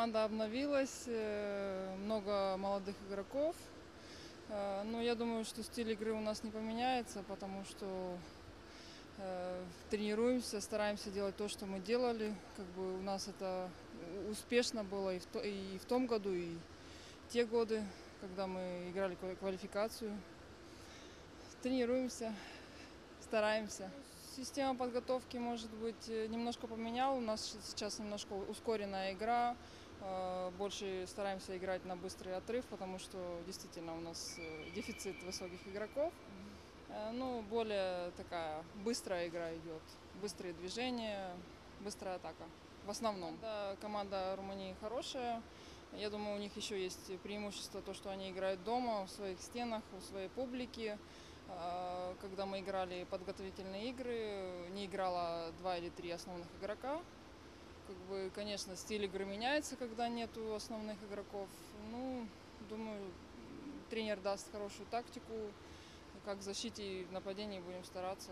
команда обновилась, э, много молодых игроков. Э, Но я думаю, что стиль игры у нас не поменяется, потому что э, тренируемся, стараемся делать то, что мы делали. Как бы у нас это успешно было и в, в том году, и те годы, когда мы играли ква- квалификацию. Тренируемся, стараемся. Система подготовки, может быть, немножко поменяла. У нас сейчас немножко ускоренная игра. Э, Больше стараемся играть на быстрый отрыв, потому что действительно у нас э, дефицит высоких игроков. Э, Ну, более такая быстрая игра идет. Быстрые движения, быстрая атака. В основном. Да, команда Румынии хорошая. Я думаю, у них еще есть преимущество то, что они играют дома, в своих стенах, у своей публики. А, Когда мы играли подготовительные игры, не играло два или три основных игрока. Как бы, конечно, стиль игры меняется, когда нету основных игроков. Ну, думаю, тренер даст хорошую тактику. Как в защите и нападении будем стараться.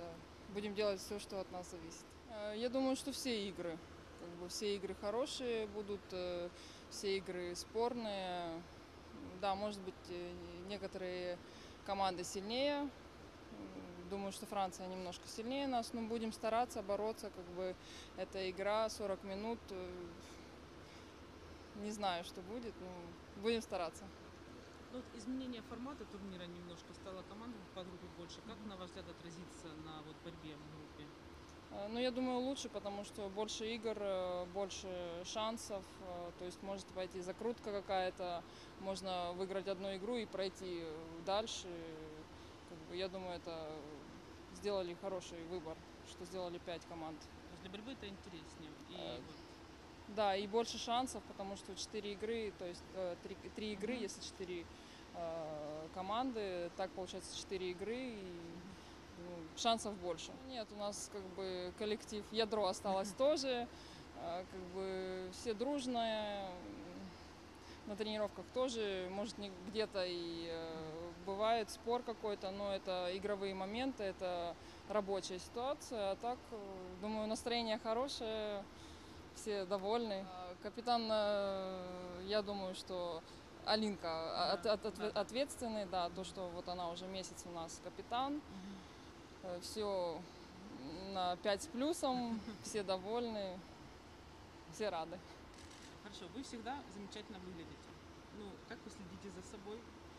Будем делать все, что от нас зависит. Э, Я думаю, что все игры. Как бы все игры хорошие будут, э, все игры спорные. Да, может быть, э, некоторые команды сильнее. Думаю, что Франция немножко сильнее нас, но будем стараться бороться. Как бы эта игра 40 минут. э, Не знаю, что будет, но будем стараться. Ну, вот изменение формата турнира немножко стало командам по группе больше. Как, на ваш взгляд, отразится на вот, борьбе в группе? Э, Ну, я думаю, лучше, потому что больше игр, э, больше шансов. То есть может пойти закрутка какая-то, можно выиграть одну игру и пройти дальше. Как бы, я думаю, это сделали хороший выбор, что сделали пять команд. То есть для борьбы это интереснее. И Э, вот Да, и больше шансов, потому что четыре игры, то есть э, три, три игры, если четыре э, команды, так получается четыре игры, и ну, шансов больше. Нет, у нас как бы коллектив, ядро осталось тоже, э, как бы все дружные, на тренировках тоже, может, не где-то и э, бывает спор какой-то, но это игровые моменты, это рабочая ситуация. А так, э, думаю, настроение хорошее, все довольны. А Капитан, э, я думаю, что Алинка от- от- отве- ответственный, да, то, что вот она уже месяц у нас капитан. Все на 5 с плюсом, все довольны, все рады. хорошо, вы всегда замечательно выглядите. Ну, как вы следите за собой?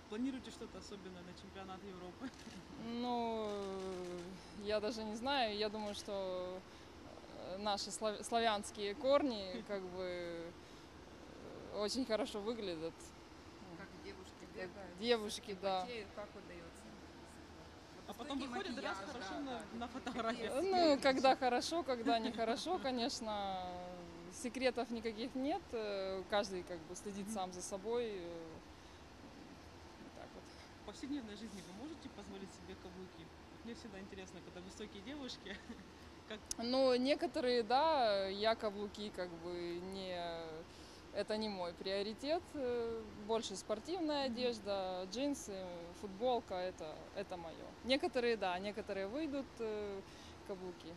Планируете что-то особенное на чемпионат Европы? Ну, я даже не знаю. Я думаю, что э, наши слав- славянские корни как бы э, очень хорошо выглядят. Как девушки бегают. Девушки, да. как удается. А потом выходит раз хорошо на, на фотографии. Ну, когда хорошо, когда нехорошо, конечно, секретов никаких нет. Э, Каждый как бы следит сам за собой. э, вот Так вот. В повседневной жизни вы можете позволить себе каблуки? Мне всегда интересно, когда высокие девушки, как Ну, некоторые, да, я каблуки как бы не... Это не мой приоритет. Больше спортивная одежда, джинсы, футболка, это, это мое. Некоторые, да, некоторые выйдут э, каблуки.